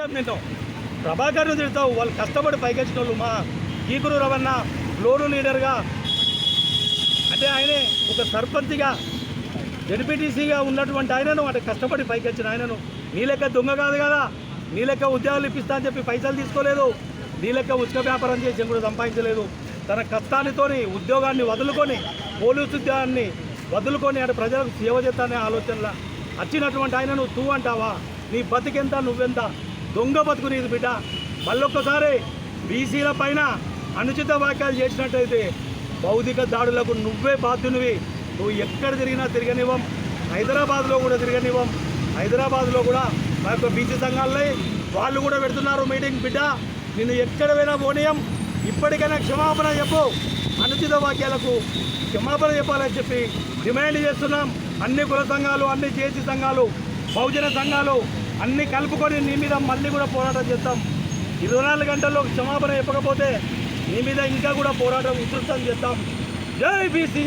నేను ప్రభాకర్ను తిడతావు వాళ్ళు కష్టపడి పైకొచ్చిన వాళ్ళు మా గీకురు రవణ లోను లీడర్గా. అంటే ఆయనే ఒక సర్పంచ్గా జడ్పీటీసీగా ఉన్నటువంటి ఆయనను అంటే కష్టపడి పైకొచ్చిన ఆయనను. నీ లెక్క దొంగ కాదు కదా నీ లెక్క ఉద్యోగాలు ఇప్పిస్తా అని చెప్పి పైసలు తీసుకోలేదు. నీ లెక్క ఉచిత వ్యాపారం చేసి కూడా సంపాదించలేదు. తన కష్టానితోని ఉద్యోగాన్ని వదులుకొని పోలీసు ఉద్యోగాన్ని వదులుకొని అంటే ప్రజలకు సేవ చేస్తానే ఆలోచనలా. వచ్చినటువంటి ఆయనను తూ అంటావా? నీ బతికెంత నువ్వెంత? దొంగ బతుకు నీది బిడ్డ. మళ్ళొక్కసారి బీసీల పైన అనుచిత వాక్యాలు చేసినట్టయితే భౌతిక దాడులకు నువ్వే బాధ్యునివి. నువ్వు ఎక్కడ తిరిగినా తిరగనివ్వం. హైదరాబాద్లో కూడా తిరగనివ్వం. హైదరాబాద్లో కూడా మా యొక్క బీసీ సంఘాలే వాళ్ళు కూడా పెడుతున్నారు మీటింగ్ బిడ్డ. నిన్ను ఎక్కడ పోయినా పోనీయం. ఇప్పటికైనా క్షమాపణ చెప్పు. అనుచిత వాక్యాలకు క్షమాపణ చెప్పాలని చెప్పి డిమాండ్ చేస్తున్నాం. అన్ని కుల సంఘాలు అన్ని జేసీ సంఘాలు బహుజన సంఘాలు అన్ని కలుపుకొని నీ మీద మళ్ళీ కూడా పోరాటం చేస్తాం. ఇరవై నాలుగు గంటల్లో క్షమాపణ చెప్పకపోతే నీ మీద ఇంకా కూడా పోరాటం ఉధృతం చేస్తాం. జై బీసీ!